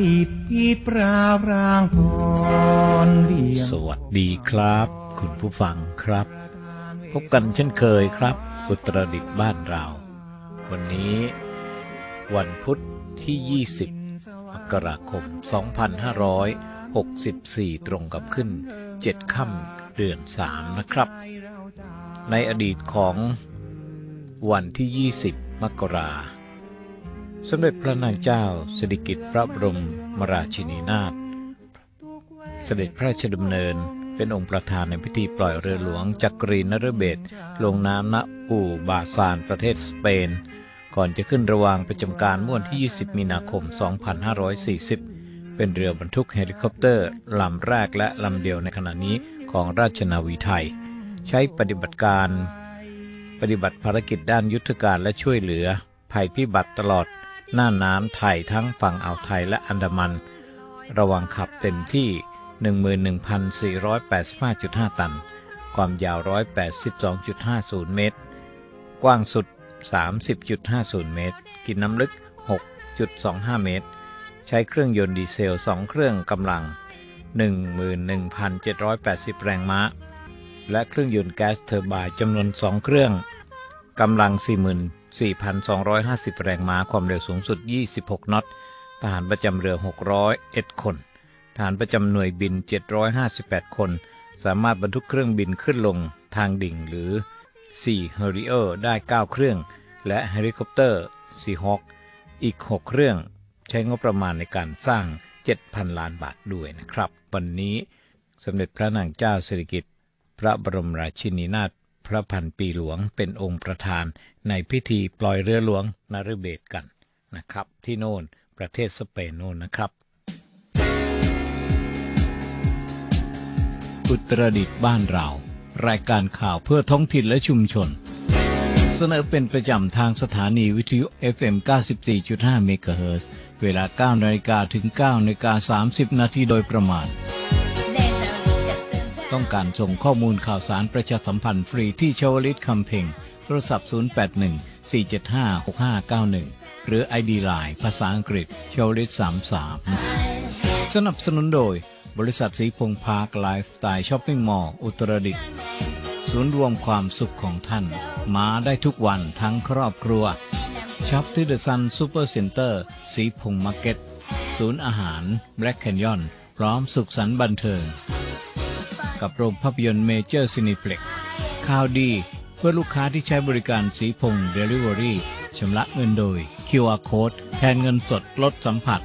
ดีตพีปราบรางพรเรียงสวัสดีครับ คุณผู้ฟังครับ พบกันเช่นเคยครับ อุตรดิตบ้านเรา วันนี้ วันพุธที่ 20มกราคม 2564 ตรงกับขึ้น 7 ค่ำเดือน 3 นะครับ ในอดีตของวันที่ 20 มกรา สมเด็จพระนางเจ้าสิริกิติ์พระบรมราชินีนาถเสด็จพระราชดำเนินเป็นองค์ประธานในพิธีปล่อยเรือหลวงจักรีนฤเบศลงน้ำณอู่บาซานประเทศสเปน ก่อนจะขึ้นระวางประจำการเมื่อวันที่ 20 มีนาคม 2540 เป็นเรือบรรทุกเฮลิคอปเตอร์ลำแรกและลำเดียวในขณะนี้ของราชนาวีไทย ใช้ปฏิบัติการ ปฏิบัติภารกิจด้านยุทธการและช่วยเหลือ ภัยพิบัติตลอด หน้าน้ำไทยทั้งฝั่งอ่าวไทยและอันดามัน ระวังขับเต็มที่ 11,485.5 ตัน ความยาว 182.50 เมตร กว้างสุด 30.50 เมตร กินน้ำลึก 6.25 เมตร ใช้เครื่องยนต์ดีเซล 2 เครื่องกำลัง 11,780 แรงม้า และเครื่องยนต์แก๊สเทอร์ไบน์จำนวน 2 เครื่องกำลัง 4,250 แรงม้าความเร็วสูงสุด 26 น็อต ทหารประจำเรือ 601 คน ทหารประจำหน่วยบิน 758 คน สามารถบรรทุกเครื่องบินขึ้นลงทางดิ่งหรือ 4 h a r r i e r ได้ 9 เครื่อง และเฮลิคอปเตอร์ Seahawk อีก 6 เครื่อง ใช้งบประมาณในการสร้าง 7,000 ล้านบาทด้วยนะครับ วันนี้สมเด็จพระนางเจ้าสิริกิติ์พระบรมราชินีนาถ พระพันปีหลวงเป็นองค์ประธานในพิธีปล่อยเรือหลวงนฤเบศกันนะครับ ที่โน่นประเทศสเปนโน่นนะครับ อุตรดิตบ้านเรา รายการข่าวเพื่อท้องถิ่นและชุมชน เสนอเป็นประจำทางสถานีวิทยุ FM 94.5เมกะเฮิรตซ์เวลา 9นาฬิกาถึง9นาฬิกา30 นาทีโดยประมาณ ต้องการส่งข้อมูลข่าวสารประชาสัมพันธ์ฟรีที่ชวลิตคำเพ่งโทรศัพท์ 081 475 6591 หรือ ID Line ภาษาอังกฤษชวลิต33 สนับสนุนโดย บริษัทสีพงพาร์คไลฟ์สไตล์ช้อปปิ้งมอลล์อุตรดิตถ์ศูนย์รวมความสุขของท่าน มาได้ทุกวันทั้งครอบครัวช็อปที่เดอะซันซูเปอร์เซ็นเตอร์สีพงมาร์เก็ต ศูนย์อาหารแบล็กแคนยอน พร้อมสุขสันต์บันเทิง กับโรงภาพยนตร์เมเจอร์ซินิเพล็กข่าวดีเพื่อลูกค้าที่ใช้บริการสีพงเดลิเวอรี่ชำระเงินโดย QR Code แทนเงินสดลดสัมผัส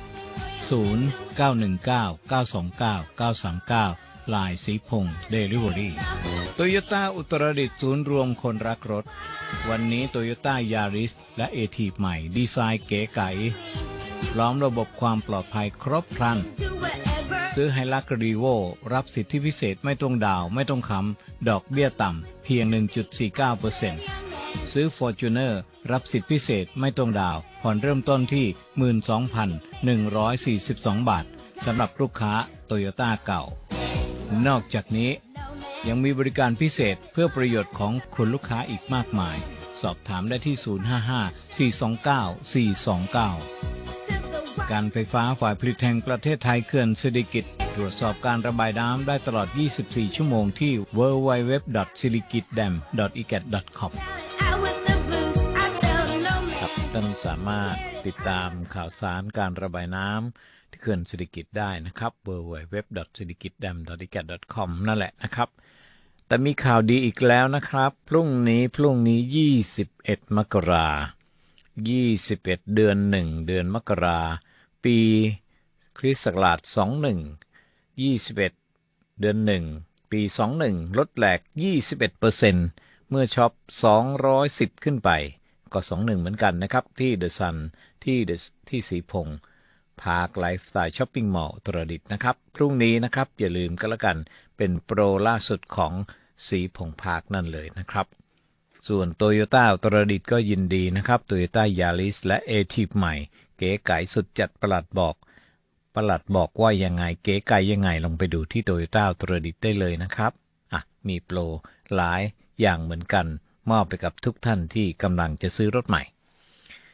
0919929939 ลายสีพงเดลิเวอรี่โตโยต้าอุตรดิตถ์ศูนย์รวมคนรักรถ วันนี้โตโยต้ายาริสและเอทีใหม่ดีไซน์เก๋ไก๋พร้อมระบบความปลอดภัยครบครัน ซื้อไฮลักรีโวรับสิทธิพิเศษไม่ต้องดาวไม่ต้องคำดอกเบี้ยต่ำเพียง 1.49%ซื้อ Fortuner รับสิทธิพิเศษไม่ต้องดาว ผ่อนเริ่มต้นที่ 12,142 บาทสำหรับลูกค้าโตโยต้าเก่า นอกจากนี้ยังมีบริการพิเศษเพื่อประโยชน์ของคุณลูกค้าอีกมากมาย สอบถามได้ที่ 055-429-429 การไฟฟ้าฝ่ายผลิตแห่งประเทศไทยเขื่อนเศรษฐกิจตรวจสอบการระบายน้ำได้ตลอด 24 ชั่วโมงที่ www.siligitdam.egat.com ครับท่านสามารถติดตามข่าวสารการระบายน้ำที่เขื่อนเศรษฐกิจได้นะครับ www.siligitdam.egat.com นั่นแหละนะครับ แต่มีข่าวดีอีกแล้วนะครับ พรุ่งนี้พรุ่งนี้ 21 มกรา21 เดือน 1 เดือนมกรา ปี คริสต์ศักราช21 21 เดือน 1 ปี 21 ลดแหลก 21%เมื่อช็อป 210 ขึ้นไป ก็ 21 เหมือนกันนะครับ ที่เดอะซันที่ที่สีพงพาร์คไลฟ์สไตล์ช้อปปิ้งมอลล์ตรดิตนะครับ พรุ่งนี้นะครับ อย่าลืมก็แล้วกันเป็นโปรล่าสุดของสีพงพาร์คนั่นเลยนะครับ ส่วนโตโยต้าตรดิตก็ยินดีนะครับโตโยต้ายาริสและเอทีใหม่ เก๋ไก๋สุดจัดประหลัดบอก ประหลัดบอกว่ายังไงเก๋ไก๋ยังไงลงไปดูที่โตโยต้าตรดิตได้เลยนะครับ อะ มีโปรหลายอย่างเหมือนกันมอบไปกับทุกท่านที่กำลังจะซื้อรถใหม่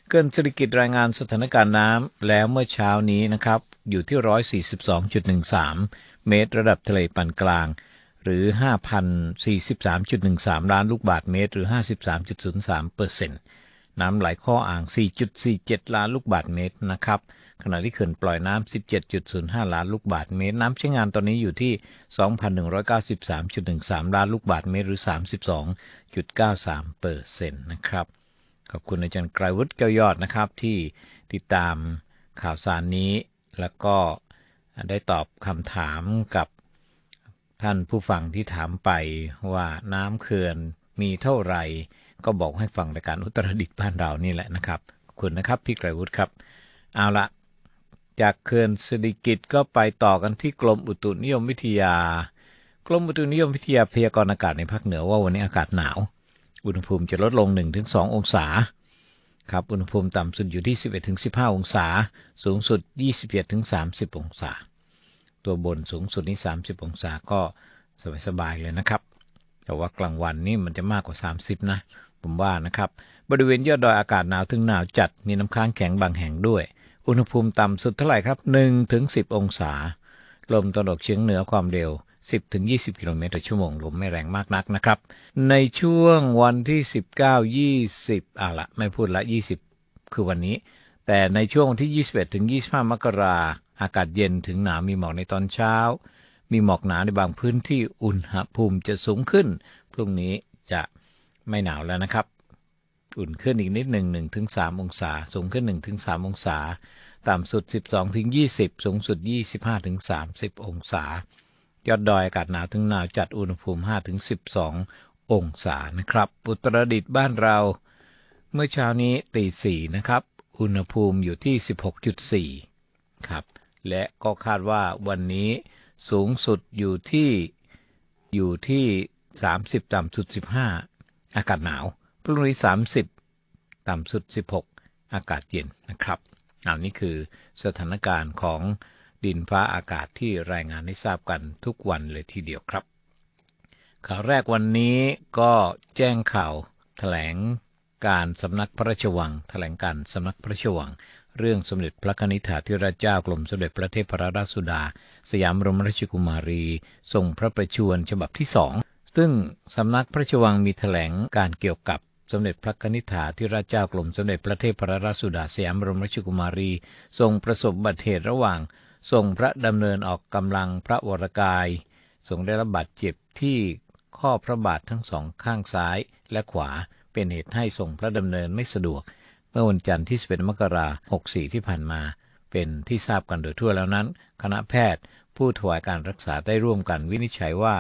เกินเศรษฐกิจรายงานสถานการณ์น้ำแล้วเมื่อเช้านี้นะครับ อยู่ที่ 142.13 เมตรระดับทะเลปานกลาง หรือ 5,043.13 ล้านลูกบาศก์เมตรหรือ 53.03เปอร์เซ็นต์ น้ำไหลข้ออ่าง 4.47 ล้านลูกบาศก์เมตรนะครับ ขณะที่เขื่อนปล่อยน้ำ 17.05 ล้านลูกบาศก์เมตร น้ำใช้งานตอนนี้อยู่ที่ 2,193.13 ล้านลูกบาศก์เมตร หรือ 32.93เปอร์เซ็นต์นะครับ ขอบคุณอาจารย์ไกรวุฒิแก้วยอดนะครับ ที่ติดตามข่าวสารนี้ แล้วก็ได้ตอบคำถามกับท่านผู้ฟังที่ถามไปว่าน้ำเขื่อนมีเท่าไหร่ ก็บอกให้ฟังรายการอุตรดิตบ้านเรานี่แหละนะครับขอบคุณนะครับพี่ไกรวุฒิครับ เอาละจากเขื่อนสิริกิตก็ไปต่อกันที่กรมอุตุนิยมวิทยา กรมอุตุนิยมวิทยาพยากรณ์อากาศในภาคเหนือว่าวันนี้อากาศหนาว อุณหภูมิจะลดลง 1-2 องศาครับอุณหภูมิต่ำสุดอยู่ที่ 11-15 องศา สูงสุด 21-30 องศา ตัวบนสูงสุดนี่ 30 องศาก็สบายๆเลยนะครับ แต่ว่ากลางวันนี่มันจะมากกว่า 30 นะ ผมว่านะครับ บริเวณยอดดอยอากาศหนาวถึงหนาวจัดมีน้ำค้างแข็งบางแห่งด้วย อุณหภูมิต่ำสุดเท่าไหร่ครับ1ถึง10 องศา ลมตะวันออกเฉียงเหนือความเร็ว 10ถึง20 กิโลเมตรต่อชั่วโมงลมไม่แรงมากนักนะครับ ในช่วงวันที่ 19 20อะละไม่พูดละ 20 คือวันนี้ แต่ในช่วงวันที่ 21ถึง25 มกราอากาศเย็นถึงหนาวมีหมอกในตอนเช้า มีหมอกหนาในบางพื้นที่อุณหภูมิจะสูงขึ้น พรุ่งนี้จะ ไม่หนาวแล้วนะครับ อุ่นขึ้นอีกนิดหนึ่งหนึ่งถึงสามองศา สูงขึ้นหนึ่งถึงสามองศา ต่ำสุดสิบสองถึงยี่สิบสูงสุดยี่สิบห้าถึงสามสิบองศา ยอดดอยอากาศหนาวถึงหนาวจัดอุณหภูมิห้าถึงสิบสององศานะครับ อุตรดิตถ์บ้านเรา เมื่อเช้านี้ตีสี่นะครับ อุณหภูมิอยู่ที่สิบหกจุดสี่ครับ และก็คาดว่าวันนี้สูงสุดอยู่ที่อยู่ที่สามสิบต่ำสุดสิบห้า อากาศหนาวพรุ่งนี้ 30 ต่ำสุด 16 อากาศเย็นนะครับอานี่คือสถานการณ์ของดินฟ้าอากาศที่รายงานให้ทราบกันทุกวันเลยทีเดียวครับ ข่าวแรกวันนี้ก็แจ้งข่าวแถลงการสำนักพระราชวังแถลงการสำนักพระราชวัง เรื่องสมเด็จพระนิธิถาธิราชเจ้ากรมสมเด็จพระเทพรราชสุดา สยามรมราชกุมารีทรงพระประชวรฉบับที่สอง ซึ่งสำนักพระราชวังมีแถลงการเกี่ยวกับสมเด็จพระนิธิถาธิราชเจ้ากรมสมเด็จพระเทพรราชสุดาสยามบรมราชกุมารี ทรงประสบบัติเหตุระหว่าง ทรงพระดำเนินออกกำลังพระวรกาย ทรงได้รับบาดเจ็บที่ข้อพระบาททั้งสองข้างซ้ายและขวาเป็นเหตุให้ทรงพระดำเนินไม่สะดวก เมื่อวันจันทร์ที่11มกราคม64 ที่ผ่านมา เป็นที่ทราบกันโดยทั่วแล้วนั้น คณะแพทย์ผู้ถวายการรักษาได้ร่วมกันวินิจฉัยว่า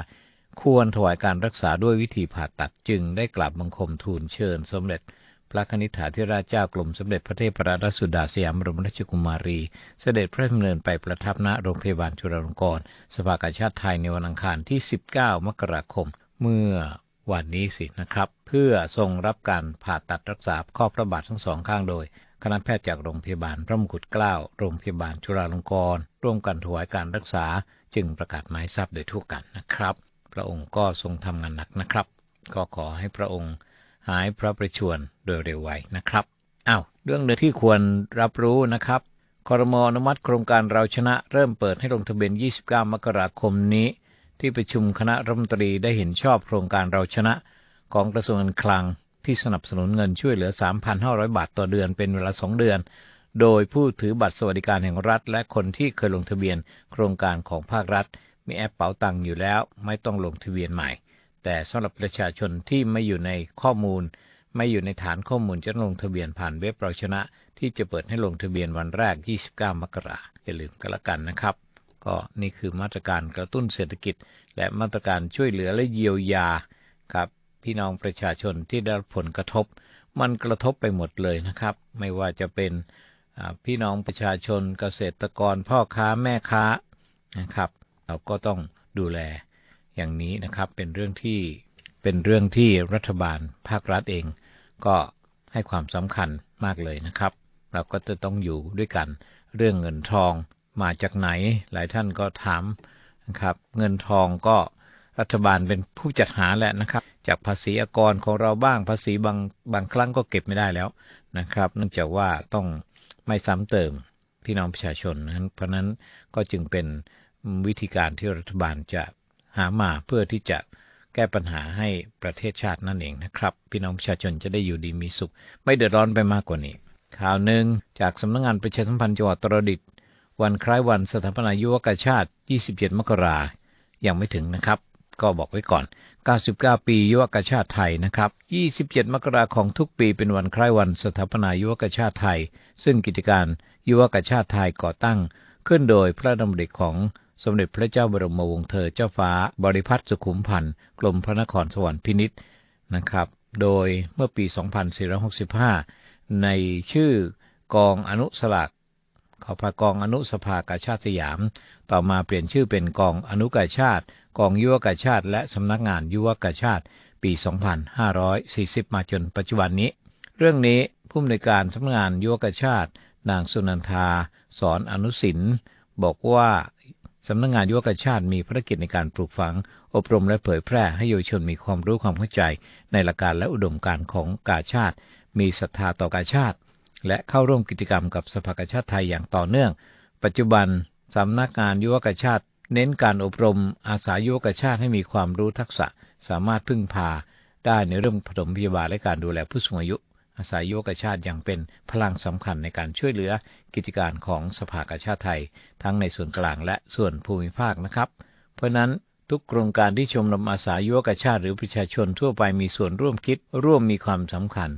ควรถวายการรักษาด้วยวิธีผ่าตัดจึงได้กราบบังคมทูลเชิญ สมเด็จ พระนิธิถาธิราชเจ้ากรมสมเด็จพระเทพรัตนสุดาสยามบรมราชกุมารี เสด็จพระดำเนินไปประทับณโรงพยาบาลจุฬาลงกรณ์สภากาชาติไทยในวันอังคารที่ 19 มกราคม เมื่อวันนี้สินะครับ เพื่อทรงรับการผ่าตัดรักษาข้อพระบาททั้งสองข้างโดยคณะแพทย์จากโรงพยาบาลพระมงกุฎเกล้า โรงพยาบาลจุฬาลงกรณ์ร่วมกันถวายการรักษาจึงประกาศหมายทราบโดยทั่วกันนะครับ พระองค์ก็ทรงทำงานหนักนะครับ ก็ขอให้พระองค์หายพระประชวรโดยเร็วไวนะครับอ้าวเรื่องหนึ่งที่ควรรับรู้นะครับคอรมออนุมัติโครงการเราชนะเริ่มเปิดให้ลงทะเบียน 29 มกราคมนี้ ที่ประชุมคณะรัฐมนตรีได้เห็นชอบโครงการเราชนะ ของกระทรวงการคลังที่สนับสนุนเงินช่วยเหลือ 3,500 บาทต่อเดือนเป็นเวลา 2 เดือน โดยผู้ถือบัตรสวัสดิการแห่งรัฐ และคนที่เคยลงทะเบียนโครงการของภาครัฐ มีแอปเป๋าตังค์อยู่แล้ว ไม่ต้องลงทะเบียนใหม่ แต่สำหรับประชาชนที่ไม่อยู่ในข้อมูล ไม่อยู่ในฐานข้อมูลจะลงทะเบียนผ่านเว็บเราชนะ ที่จะเปิดให้ลงทะเบียนวันแรก 29 มกราอย่าลืมกันละกันนะครับ ก็นี่คือมาตรการกระตุ้นเศรษฐกิจ และมาตรการช่วยเหลือและเยียวยาครับพี่น้องประชาชนที่ได้รับผลกระทบ มันกระทบไปหมดเลยนะครับ ไม่ว่าจะเป็นพี่น้องประชาชนเกษตรกรพ่อค้าแม่ค้านะครับ เราก็ต้องดูแลอย่างนี้นะครับ เป็นเรื่องที่เป็นเรื่องที่รัฐบาลภาครัฐเอง ก็ให้ความสำคัญมากเลยนะครับ เราก็จะต้องอยู่ด้วยกัน เรื่องเงินทองมาจากไหน หลายท่านก็ถามนะครับ เงินทองก็รัฐบาลเป็นผู้จัดหาแหละนะครับ จากภาษีอากรของเราบ้างภาษีบางบางครั้งก็เก็บไม่ได้แล้วนะครับ เนื่องจากว่าต้องไม่ซ้ำเติมพี่น้องประชาชนนั้นเพราะนั้นก็จึงเป็น วิธีการที่รัฐบาลจะหามาเพื่อที่จะแก้ปัญหาให้ประเทศชาตินั่นเองนะครับ พี่น้องประชาชนจะได้อยู่ดีมีสุข ไม่เดือดร้อนไปมากกว่านี้ ข่าวหนึ่งจากสำนักงงานประชาสัมพันธ์จังหวัดตรดิตถ์วันคล้ายวันสถาปนายุวกชาติ 27 มกรายังไม่ถึงนะครับ ก็บอกไว้ก่อน 99 ปียุวกชาติไทยนะครับ 27 มกราของทุกปีเป็นวันคล้ายวันสถาปนายุวกชาติไทย ซึ่งกิจการยุวกชาติไทยก่อตั้ง ขึ้นโดยพระดำริของ สมเด็จพระเจ้าบรมวงศ์เธอเจ้าฟ้าบริพัตรสุขุมพันธ์กรมพระนครสวรรค์พินิษนะครับ โดยเมื่อปี 2465 ในชื่อกองอนุสลากขอพากองอนุสภากาชาติสยาม ต่อมาเปลี่ยนชื่อเป็นกองอนุกาชาติ กองยุวกาชาติ และสำนักงานยุวกาชาติ ปี 2540 มาจนปัจจุบันนี้ เรื่องนี้ผู้อำนวยการสำนักงานยุวกาชาติ นางสุนันทา สอนอนุสินบอกว่า สำนักงานยุวกาชาติมีภารกิจในการปลูกฝัง อบรมและเผยแพร่ให้เยาวชนมีความรู้ความเข้าใจ ในหลักการและอุดมการณ์ของกาชาติ มีศรัทธาต่อกาชาติ และเข้าร่วมกิจกรรมกับสภากาชาติไทยอย่างต่อเนื่อง ปัจจุบันสำนักงานยุวกาชาติ เน้นการอบรมอาสายุวกาชาติให้มีความรู้ทักษะ สามารถพึ่งพา ได้ในเรื่องปฐมพยาบาลและการดูแลผู้สูงอายุ อาสายุวกชาติยังเป็นพลังสำคัญในการช่วยเหลือกิจการของสภากาชาติไทย ทั้งในส่วนกลางและส่วนภูมิภาคนะครับ เพราะนั้นทุกโครงการที่ชมรมอาสายุวกชาติหรือประชาชนทั่วไปมีส่วนร่วมคิดร่วมมีความสำคัญ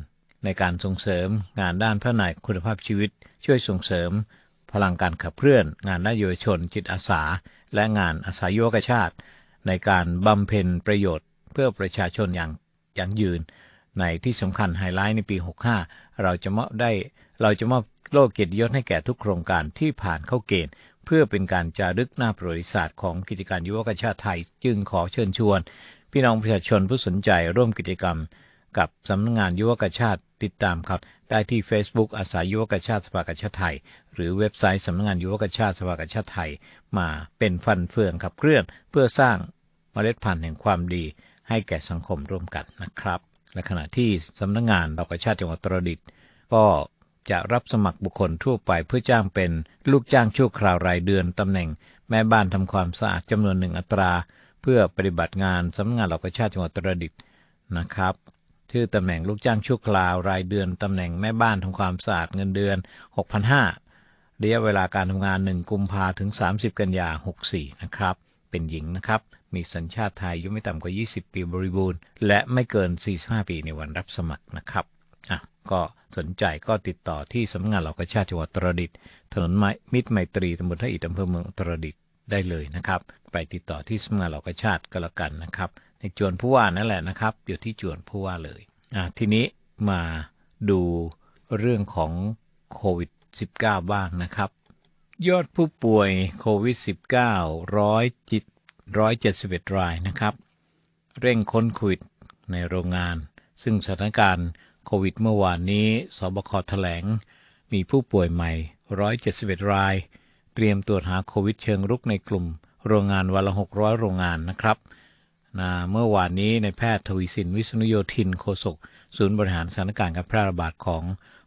ในการส่งเสริมงานด้านพัฒนาคุณภาพชีวิต ช่วยส่งเสริม พลังการขับเคลื่อน งานด้านเยาวชน จิตอาสา และงานอาสายุวกชาติ ในการบำเพ็ญประโยชน์ เพื่อประชาชนอย่างยั่งยืน ในที่สำคัญไฮไลท์ในปี 65 เราจะมอบได้ เราจะมอบโล่เกียรติยศให้แก่ทุกโครงการที่ผ่านเข้าเกณฑ์ เพื่อเป็นการจารึกหน้าประวัติศาสตร์ของกิจการยุวกชาติไทย จึงขอเชิญชวน พี่น้องประชาชนผู้สนใจร่วมกิจกรรม กับสำนักงานยุวกชาติติดตามครับ ได้ที่ Facebook อาสายุวกชาติสภากาชาติไทย หรือเว็บไซต์สำนักงานยุวกชาติสภากาชาติไทย มาเป็นฟันเฟืองขับเคลื่อน เพื่อสร้างเมล็ดพันธุ์แห่งความดี ให้แก่สังคมร่วมกันนะครับ และขณะที่สำนักงานดอกชาติจังหวัดตรดิตก็จะรับสมัครบุคคลทั่วไปเพื่อจ้างเป็นลูกจ้างชั่วคราวรายเดือนตำแหน่งแม่บ้านทำความสะอาดจำนวนหนึ่งอัตรา เพื่อปฏิบัติงานสำนักงานดอกชาติจังหวัดตรดิตนะครับชื่อตำแหน่งลูกจ้างชั่วคราวรายเดือนตำแหน่งแม่บ้านทำความสะอาดเงินเดือน 6,500ระยะเวลาการทำงาน 1 กุมภาถึง 30 กันยา64 นะครับ เป็นหญิงนะครับ มีสัญชาติไทยอายุไม่ต่ำกว่า 20 ปีบริบูรณ์ และไม่เกิน 45 ปีในวันรับสมัครนะครับอะก็สนใจก็ติดต่อที่สำนักงานเหล่ากาชาติจังหวัดตรดิตถ์ถนนมิตรไมตรีตำบลท่าอิฐอำเภอเมืองตรดิตได้เลยนะครับ ไปติดต่อที่สำนักงานเหล่ากาชาติก็แล้วกันนะครับ ในจวนผู้ว่านั่นแหละนะครับ อยู่ที่จวนผู้ว่าเลยอะทีนี้มาดูเรื่องของโควิด -19 บ้างนะครับ ยอดผู้ป่วยโควิด -19 ร้อยจิต ร้อยเจ็ดสิบเอ็ดรายนะครับ เร่งค้นโควิดในโรงงาน ซึ่งสถานการณ์โควิดเมื่อวานนี้สบคแถลง มีผู้ป่วยใหม่ 171 ราย เตรียมตรวจหาโควิดเชิงรุกในกลุ่ม โรงงานวันละ 600 โรงงานนะครับนะเมื่อวานนี้ในแพทย์ทวีสินวิษณุโยธินโฆษกศูนย์บริหารสถานการณ์การแพร่ระบาดของ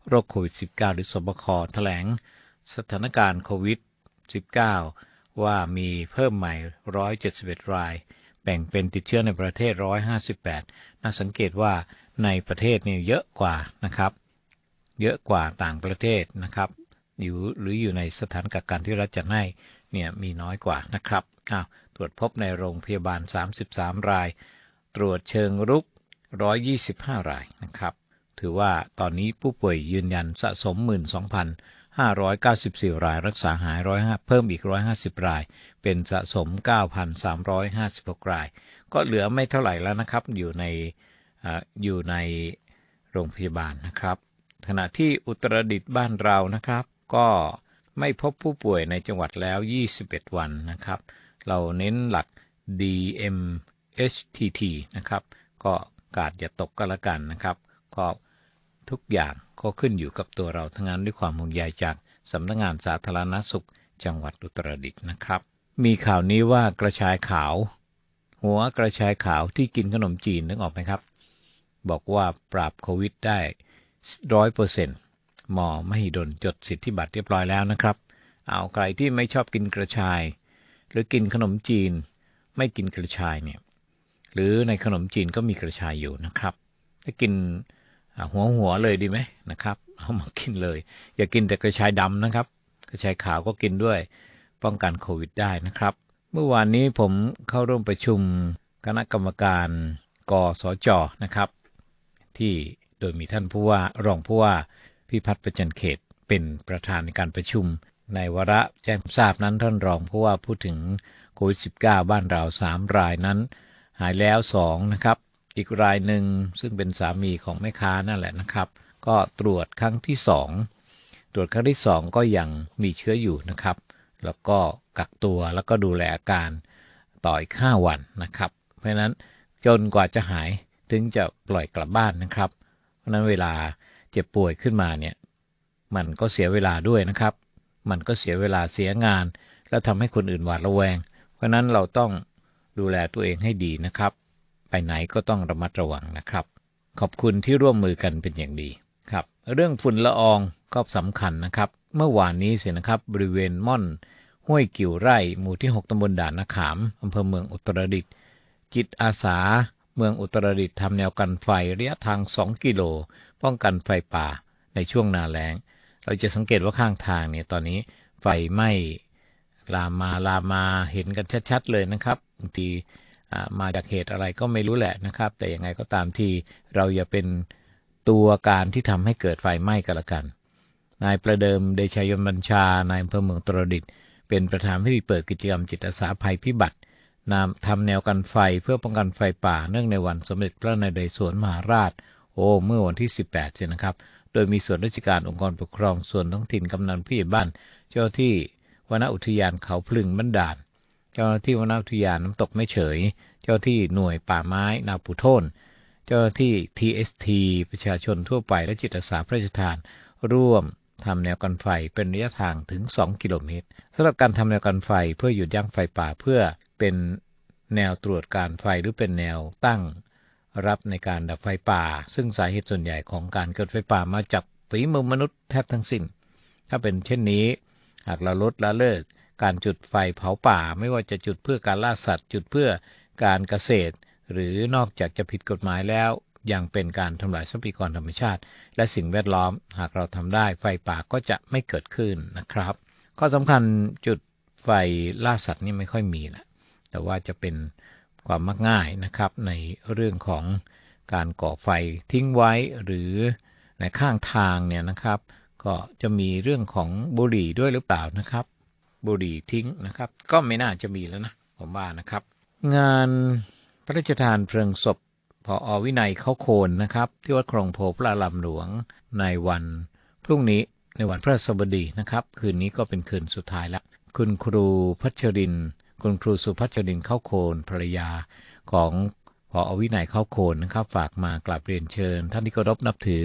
โรคโควิด -19 หรือสบคแถลง สถานการณ์โควิด -19 ว่ามีเพิ่มใหม่ 171 ราย แบ่งเป็นติดเชื้อในประเทศ 158 น่าสังเกตว่าในประเทศนี่เยอะกว่านะครับ เยอะกว่าต่างประเทศนะครับ อยู่หรืออยู่ในสถานกักกันที่รัฐจัดให้เนี่ยมีน้อยกว่านะครับอ้าวตรวจพบในโรงพยาบาล 33 ราย ตรวจเชิงรุก 125 รายนะครับ ถือว่าตอนนี้ผู้ป่วยยืนยันสะสม 12,000 594 รายรักษาหาย 105 เพิ่มอีก 150 ราย เป็นสะสม 9,356 ราย ก็เหลือไม่เท่าไหร่แล้วนะครับ อยู่ในออยู่ในโรงพยาบาลนะครับ ขณะที่อุตรดิตถ์บ้านเรานะครับ ก็ไม่พบผู้ป่วยในจังหวัดแล้ว 21 วันนะครับ เราเน้นหลัก DMHTT นะครับ ก็กาดอย่าตกก็แล้วกันนะครับ ก็ ทุกอย่างก็ขึ้นอยู่กับตัวเราทั้งนั้นด้วยความห่วงใยจากสำนักงานสาธารณสุข จังหวัดอุตรดิตถ์นะครับ มีข่าวนี้ว่ากระชายขาว หัวกระชายขาวที่กินขนมจีนนึกออกไหมครับ บอกว่าปราบโควิดได้ร้อยเปอร์เซ็นต์หมอมหิดลจดสิทธิบัตรเรียบร้อยแล้วนะครับ เอาใครที่ไม่ชอบกินกระชาย หรือกินขนมจีน ไม่กินกระชายเนี่ยหรือในขนมจีนก็มีกระชายอยู่นะครับจะกิน หัวหัวๆเลยดีไหมนะครับเอามากินเลย อย่ากินแต่กระชายดำนะครับ กระชายขาวก็กินด้วย ป้องกันโควิดได้นะครับ เมื่อวานนี้ผมเข้าร่วมประชุมคณะกรรมการกสจนะครับ ที่โดยมีท่านผู้ว่ารองผู้ว่าพิพัฒน์ประจันเขตเป็นประธานในการประชุม ในวาระแจ้งทราบนั้นท่านรองผู้ว่าพูดถึงโควิด -19 บ้านเรา 3 รายนั้น หายแล้ว 2 นะครับ อีกรายหนึ่งซึ่งเป็นสามีของแม่ค้านั่นแหละนะครับ ก็ตรวจครั้งที่ 2 ตรวจครั้งที่ 2 ก็ยังมีเชื้ออยู่นะครับ แล้วก็กักตัวแล้วก็ดูแลอาการต่ออีก5วันนะครับ เพราะฉะนั้นจนกว่าจะหายถึงจะปล่อยกลับบ้านนะครับ เพราะนั้นเวลาเจ็บป่วยขึ้นมาเนี่ยมันก็เสียเวลาด้วยนะครับ มันก็เสียเวลาเสียงาน แล้วทำให้คนอื่นหวาดระแวง เพราะนั้นเราต้องดูแลตัวเองให้ดีนะครับ ไปไหนก็ต้องระมัดระวังนะครับ ขอบคุณที่ร่วมมือกันเป็นอย่างดีครับ เรื่องฝุ่นละอองก็สำคัญนะครับ เมื่อวานนี้เสียนะครับ บริเวณม่อน ห้วยกิ่วไร่หมู่ที่ 6ตำบลด่านนาขามอำเภอเมืองอุตรดิตถ์จิตอาสา เมืองอุตรดิตถ์ทำแนวกันไฟระยะทาง 2 กิโล ป้องกันไฟป่าในช่วงนาแล้ง เราจะสังเกตว่าข้างทางเนี่ยตอนนี้ไฟไหม้ลามมาลามมาเห็นกันชัด ๆ เลยนะครับบางที มาจากเหตุอะไรก็ไม่รู้แหละนะครับ แต่ยังไงก็ตามที่เราอย่าเป็นตัวการที่ทำให้เกิดไฟไหม้กันละกัน นายประเดิมเดชยมบัญชานายอำเภอเมืองตรดิตเป็นประธานพิธีเปิดกิจกรรมจิตอาสาภัยพิบัตินำทำแนวกันไฟเพื่อป้องกันไฟป่าเนื่องในวันสมเด็จพระนเรศวรมหาราช โอ้เมื่อวันที่ 18ใช่นะครับ โดยมีส่วนราชการองค์กรปกครองส่วนท้องถิ่นกำนันผู้ใหญ่บ้าน เจ้าหน้าที่วนอุทยานเขาพลึงบันดาล เจ้าหน้าที่วนอุทยานน้ำตกไม่เฉย เจ้าที่หน่วยป่าไม้นาปูโทนเจ้าหน้าที่ TST ประชาชนทั่วไปและจิตอาสาพระราชทาน ร่วมทำแนวกันไฟเป็นระยะทางถึง 2 กิโลเมตรสำหรับการทำแนวกันไฟเพื่อหยุดยั้งไฟป่าเพื่อเป็นแนวตรวจการไฟหรือเป็นแนวตั้ง รับในการดับไฟป่า ซึ่งสาเหตุส่วนใหญ่ของการเกิดไฟป่ามาจากฝีมือมนุษย์แทบทั้งสิ้น ถ้าเป็นเช่นนี้ หากเราลดละเลิก การจุดไฟเผาป่า ไม่ว่าจะจุดเพื่อการล่าสัตว์ จุดเพื่อการเกษตร หรือนอกจากจะผิดกฎหมายแล้วยังเป็นการทำลายทรัพยากรธรรมชาติ และสิ่งแวดล้อม หากเราทำได้ไฟป่าก็จะไม่เกิดขึ้นนะครับ ข้อสำคัญจุดไฟล่าสัตว์นี่ไม่ค่อยมีนะแต่ว่าจะเป็นความมักง่ายนะครับ ในเรื่องของการก่อไฟทิ้งไว้หรือในข้างทางเนี่ยนะครับ ก็จะมีเรื่องของบุหรี่ด้วยหรือเปล่านะครับ บุหรี่ทิ้งนะครับ ก็ไม่น่าจะมีแล้วนะ ผมว่านะครับ งานพระราชทานเพลิงศพพออวินัยเข้าโคนนะครับ ที่วัดคลองโพพระลำหลวงในวัน พรุ่งนี้ในวันพระสบดีนะครับ คืนนี้ก็เป็นคืนสุดท้ายละคุณครูพัชริน คุณครูสุพัชรินเข้าโคนภรรยาของ ออวินัยเข้าโคนนะครับฝากมากราบเรียนเชิญ ท่านที่เคารพนับถือ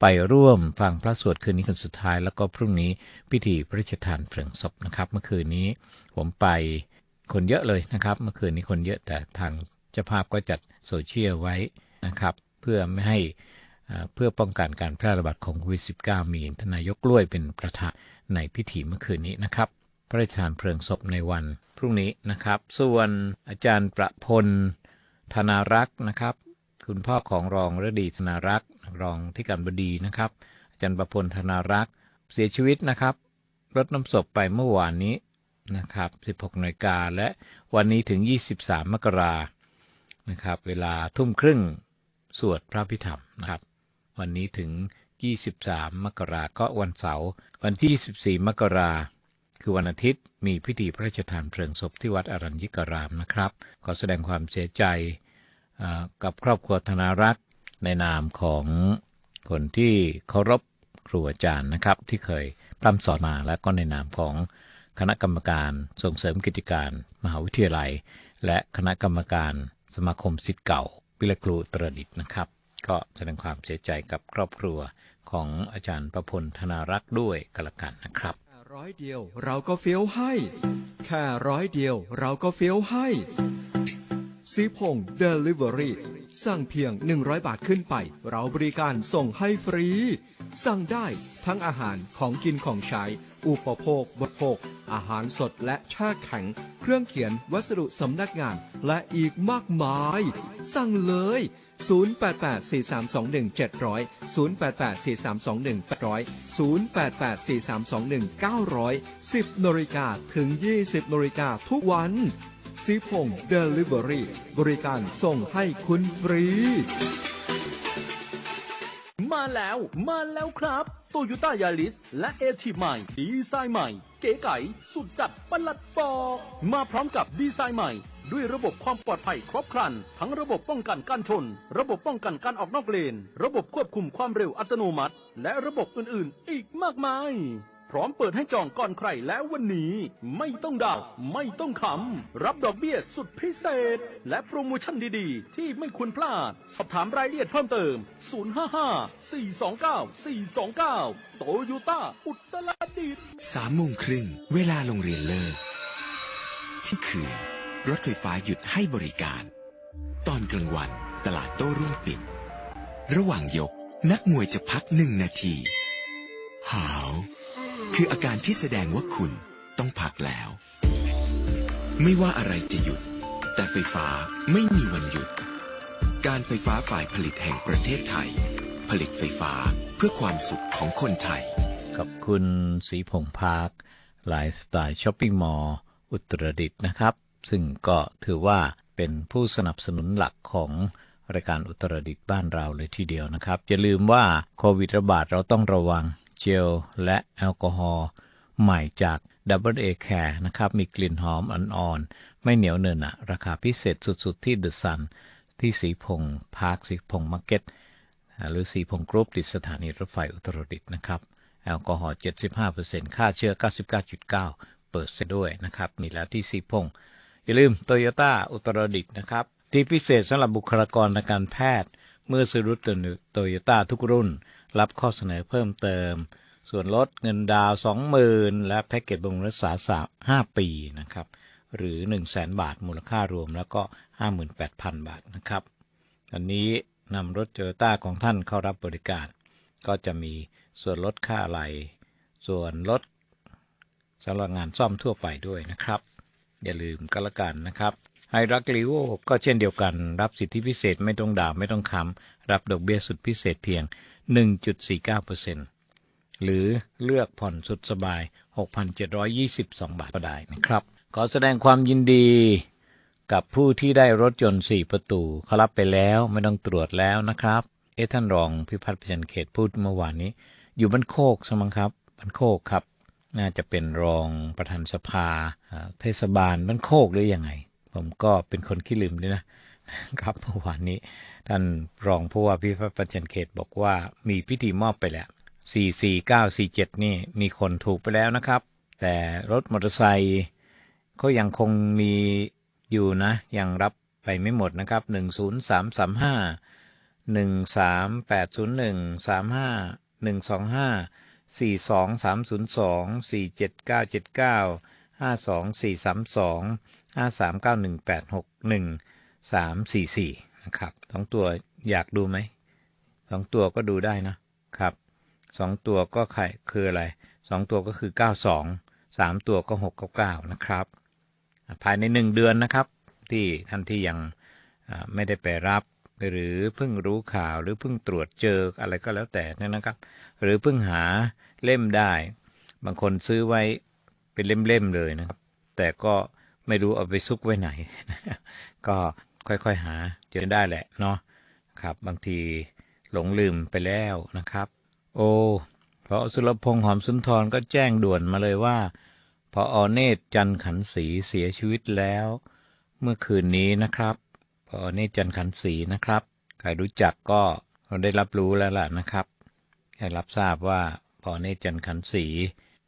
ไปร่วมฟังพระสวดคืนนี้คืนสุดท้าย แล้วก็พรุ่งนี้พิธีพระราชทานเพลิงศพนะครับ เมื่อคืนนี้ผมไปคนเยอะเลยนะครับ เมื่อคืนนี้คนเยอะแต่ทางเจ้าภาพก็จัดโซเชียลไว้นะครับ เพื่อไม่ให้อ่าเพื่อป้องกันการแพร่ระบาดของโควิด -19 มีทานนายกกล้วยเป็นประธานในพิธีเมื่อคืนนี้นะครับ พระราชทานเพลิงศพในวันพรุ่งนี้นะครับ ส่วนอาจารย์ประพล ธนารักษ์นะครับ คุณพ่อของรองฤดีธนารักษ์รองที่การบดีนะครับ อาจารย์ประพลธนารักษ์เสียชีวิตนะครับรดน้ำศพไปเมื่อวานนี้นะครับ 16นาฬิกาและวันนี้ถึง 23 มกรานะครับ เวลาทุ่มครึ่งสวดพระพิธรรมนะครับ วันนี้ถึง 23 มกราก็วันเสาร์วันที่ 24 มกรา คือวันอาทิตย์มีพิธีพระราชทานเพลิงศพที่วัดอรัญญิกรามนะครับขอแสดงความเสียใจกับครอบครัวธนารักษ์ในนามของคนที่เคารพครูอาจารย์นะครับ ที่เคยพร่ำสอนมาและก็ในนามของคณะกรรมการส่งเสริมกิจการ มหาวิทยาลัย และคณะกรรมการสมาคมศิษย์เก่าวิลครูตรดิตนะครับ ก็แสดงความเสียใจกับครอบครัวของอาจารย์ประพลธนารักษ์ด้วยกันละกันนะครับ ร้อยเดียวเราก็เฟี้ยวให้ แค่ร้อยเดียวเราก็เฟี้ยวให้ซีพงเดลิเวอรี่สั่งเพียง 100 บาทขึ้นไป เราบริการส่งให้ฟรี สั่งได้ทั้งอาหารของกินของใช้ อุปโภคบริโภค อาหารสดและแช่แข็ง เครื่องเขียนวัสดุสำนักงานและอีกมากมาย สั่งเลย 0884321700 0884321800 0884321900 10นาฬิกาถึง 20นาฬิกาทุกวันสีพงเดลิเวอรี่บริการส่งให้คุณฟรี มาแล้วมาแล้วครับโตโยต้ายาริสและเอทีใหม่ ดีไซน์ใหม่ เก๋ไก๋สุดจัดประหลัดบอกมาพร้อมกับดีไซน์ใหม่ ด้วยระบบความปลอดภัยครบครัน ทั้งระบบป้องกันการชน ระบบป้องกันการออกนอกเลน ระบบควบคุมความเร็วอัตโนมัติ และระบบอื่นๆ อีกมากมาย พร้อมเปิดให้จองก่อนใครแล้ววันนี้ ไม่ต้องดาวไม่ต้องขำ รับดอกเบี้ยสุดพิเศษ และโปรโมชั่นดีๆ ที่ไม่ควรพลาด สอบถามรายละเอียดเพิ่มเติม 055 429 429 โตโยต้าอุตรดิตถ์สามโมงครึ่งเวลาโรงเรียนเลิกที่คืน รถไฟฟ้าหยุดให้บริการ ตอนกลางวันตลาดโต้รุ่งปิด ระหว่างยกนักมวยจะพักหนึ่งนาที หาว คืออาการที่แสดงว่าคุณต้องพักแล้ว ไม่ว่าอะไรจะหยุด แต่ไฟฟ้าไม่มีวันหยุด การไฟฟ้าฝ่ายผลิตแห่งประเทศไทย ผลิตไฟฟ้าเพื่อความสุขของคนไทยขอบคุณสีพงพาร์คไลฟ์สไตล์ช้อปปิ้งมอลล์อุตรดิตถ์นะครับ ซึ่งก็ถือว่าเป็นผู้สนับสนุนหลักของรายการอุตรดิตถ์บ้านเราเลยทีเดียวนะครับ อย่าลืมว่าโควิดระบาดเราต้องระวังเจลและแอลกอฮอล์ใหม่จาก Double A Care นะครับ มีกลิ่นหอมอ่อนๆ ไม่เหนียวเนินอะราคาพิเศษสุดๆ ที่เดอะซัน ที่สีพงพาร์คสีพงมาร์เก็ตหรือสีพงกรุ๊ปติดสถานีรถไฟอุตรดิตถ์นะครับ แอลกอฮอล์ 75%ค่าเชื้อ 99.9เปิดเซด้วยนะครับ มีแล้วที่สีพง อย่าลืมโตโยต้าอุตรดิตนะครับ ที่พิเศษสำหรับบุคลากรทางการแพทย์ เมื่อซื้อรถโตโยต้าทุกรุ่น รับข้อเสนอเพิ่มเติม ส่วนลดเงินดาว20,000 และแพ็กเกจบำรุงรักษาสา5ปีนะครับ หรือ 100,000 บาทมูลค่ารวมแล้วก็ 58,000 บาทนะครับอันนี้นำรถโตโยต้าของท่านเข้ารับบริการ ก็จะมีส่วนลดค่าอะไหล่ส่วนลดสำหรับงานซ่อมทั่วไปด้วยนะครับ อย่าลืมก็แล้วกันนะครับไฮรักลีโวก็เช่นเดียวกัน รับสิทธิพิเศษไม่ต้องดาวไม่ต้องค้ำรับดอกเบี้ยสุดพิเศษเพียง 1.49%หรือเลือกผ่อนสุดสบาย 6,722 บาทก็ได้นะครับ ขอแสดงความยินดีกับผู้ที่ได้รถยนต์ 4 ประตูเขารับไปแล้วไม่ต้องตรวจแล้วนะครับ เอท่านรองพิพัฒน์พิจันเขตพูดเมื่อวานนี้ อยู่บ้านโคกใช่ไหมครับบ้านโคกครับ น่าจะเป็นรองประธานสภาเทศบาลบ้านโคกหรือยังไง ผมก็เป็นคนขี้ลืมด้วยนะครับเมื่อวานนี้ท่านรองผู้ว่าพิพัฒน์ประจันเขตบอกว่ามีพิธีมอบไปแล้ว 44947 นี่มีคนถูกไปแล้วนะครับ แต่รถมอเตอร์ไซค์ก็ยังคงมีอยู่นะ ยังรับไปไม่หมดนะครับ 10335 13801 35 125 42302 47979 52432 5391861 344นะครับสองตัวอยากดูไหมสองตัวก็ดูได้นะครับสองตัวก็ใครคืออะไรสองตัวก็คือ 92สามตัวก็699นะครับ ภายในหนึ่งเดือนนะครับ ที่ท่านที่ยังไม่ได้ไปรับ หรือเพิ่งรู้ข่าวหรือเพิ่งตรวจเจออะไรก็แล้วแต่นะครับ หรือเพิ่งหาเล่มได้ บางคนซื้อไว้เป็นเล่มๆเลยนะครับ แต่ก็ไม่รู้เอาไปซุกไว้ไหน ก็ค่อยๆหาเจอได้แหละเนาะครับ บางทีหลงลืมไปแล้วนะครับ โอ้พอสุรพงษ์หอมสุนทรก็แจ้งด่วนมาเลยว่าพออเนตจันขันศรีเสียชีวิตแล้ว เมื่อคืนนี้นะครับพออเนตจันขันศรีนะครับ ใครรู้จักก็ได้รับรู้แล้วล่ะนะครับ ให้รับทราบว่าพอเนจันทร์ขันศรี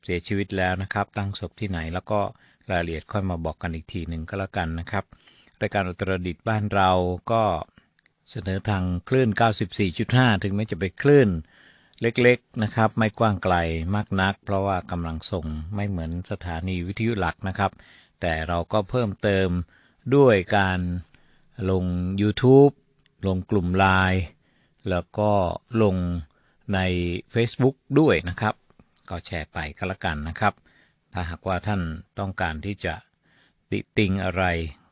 เสียชีวิตแล้วนะครับ ตั้งศพที่ไหนแล้วก็รายละเอียดค่อยมาบอกกันอีกทีหนึ่งก็แล้วกันนะครับ รายการอุตรดิตบ้านเราก็เสนอทางคลื่น 94.5 ถึงแม้จะไปคลื่นเล็กๆนะครับ ไม่กว้างไกลมากนัก เพราะว่ากำลังส่งไม่เหมือนสถานีวิทยุหลักนะครับ แต่เราก็เพิ่มเติมด้วยการลง YouTube ลงกลุ่มไลน์แล้วก็ลง ใน Facebook ด้วยนะครับ ก็แชร์ไปก็แล้วกันนะครับ ถ้าหากว่าท่านต้องการที่จะติติงอะไร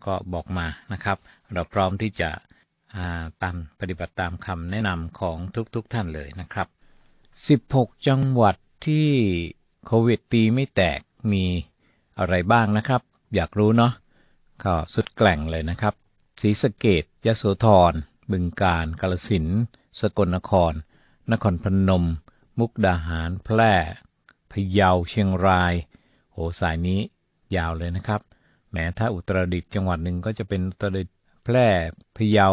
ก็บอกมานะครับ เราพร้อมที่จะาตามปฏิบัติตามคำแนะนำของทุกๆทท่านเลยนะครับ 16 จังหวัดที่โควิดตีไม่แตกมีอะไรบ้างนะครับ อยากรู้เนาะก็สุดแกล่งเลยนะครับศรีสะเกดยะโสธรบึงกาฬกาฬสินสกลนคร นครพนม มุกดาหารแพร่พะเยาเชียงรายโหสายนี้ยาวเลยนะครับแม้ถ้าอุตรดิตถ์จังหวัดหนึ่งก็จะเป็นอุตรดิตถ์แพร่พะเยา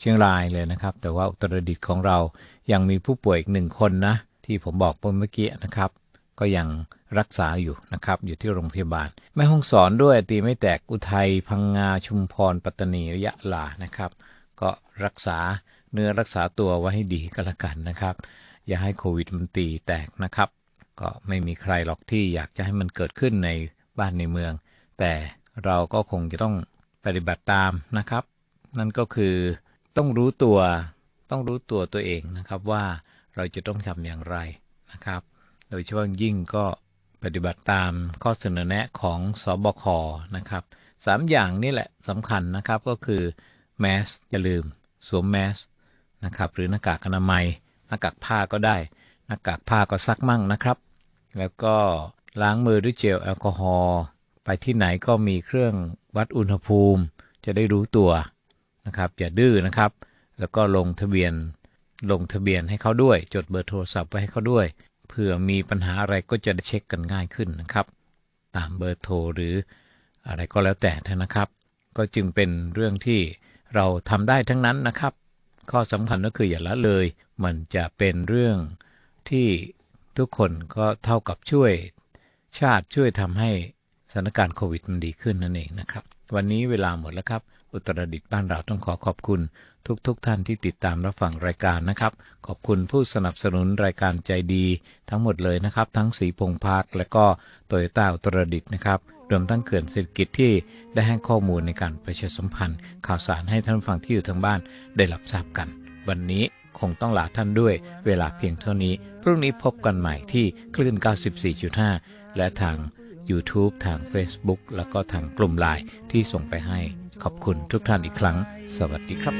เชียงรายเลยนะครับ แต่ว่าอุตรดิตถ์ของเรายังมีผู้ป่วยอีกหนึ่งคนนะ ที่ผมบอกเมื่อกี้นะครับ ก็ยังรักษาอยู่นะครับ อยู่ที่โรงพยาบาล แม่ห้องสอนด้วยตีไม่แตกอุทัยพังงาชุมพรปัตตานียะลานะครับ ก็รักษา เนื้อรักษาตัวไว้ให้ดีก็แล้วกันนะครับ อย่าให้โควิดมันตีแตกนะครับ ก็ไม่มีใครหรอกที่อยากจะให้มันเกิดขึ้นในบ้านในเมือง แต่เราก็คงจะต้องปฏิบัติตามนะครับ นั่นก็คือต้องรู้ตัวต้องรู้ตัวตัวเองนะครับว่าเราจะต้องทำอย่างไรนะครับ โดยเฉพาะยิ่งก็ปฏิบัติตามข้อเสนอแนะของสบคนะครับสามอย่างนี่แหละสำคัญนะครับก็คือแมสอย่าลืม สวมแมส นะครับ หรือหน้ากากอนามัย หน้ากากผ้าก็ได้ หน้ากากผ้าก็ซักมั่งนะครับ แล้วก็ล้างมือด้วยเจลแอลกอฮอล์ไปที่ไหนก็มีเครื่องวัดอุณหภูมิ จะได้รู้ตัวนะครับ อย่าดื้อนะครับ แล้วก็ลงทะเบียน ลงทะเบียนให้เขาด้วย จดเบอร์โทรศัพท์ไว้ให้เขาด้วย เผื่อมีปัญหาอะไรก็จะได้เช็คกันง่ายขึ้นนะครับ ตามเบอร์โทรหรืออะไรก็แล้วแต่นะครับ ก็จึงเป็นเรื่องที่เราทำได้ทั้งนั้นนะครับ ข้อสำคัญก็คืออย่าละเลย มันจะเป็นเรื่องที่ทุกคนก็เท่ากับช่วยชาติช่วยทำให้สถานการณ์โควิดมันดีขึ้นนั่นเองนะครับ วันนี้เวลาหมดแล้วครับ อุตรดิตบ้านเราต้องขอขอบคุณ ทุกๆทท่านที่ติดตามรับฟังรายการนะครับ ขอบคุณผู้สนับสนุนรายการใจดี ทั้งหมดเลยนะครับ ทั้งสีพงพาร์คและก็โตโยต้าอุตรดิตนะครับ รวมทั้งเขื่อนเศรษฐกิจที่ได้ให้ข้อมูลในการประชาสัมพันธ์ ข่าวสารให้ท่านฟังที่อยู่ทางบ้านได้รับทราบกัน วันนี้คงต้องลาท่านด้วยเวลาเพียงเท่านี้ พรุ่งนี้พบกันใหม่ที่คลื่น 94.5 และทาง YouTube ทาง Facebook แล้วก็ทางกลุ่มไลน์ที่ส่งไปให้ ขอบคุณทุกท่านอีกครั้ง สวัสดีครับ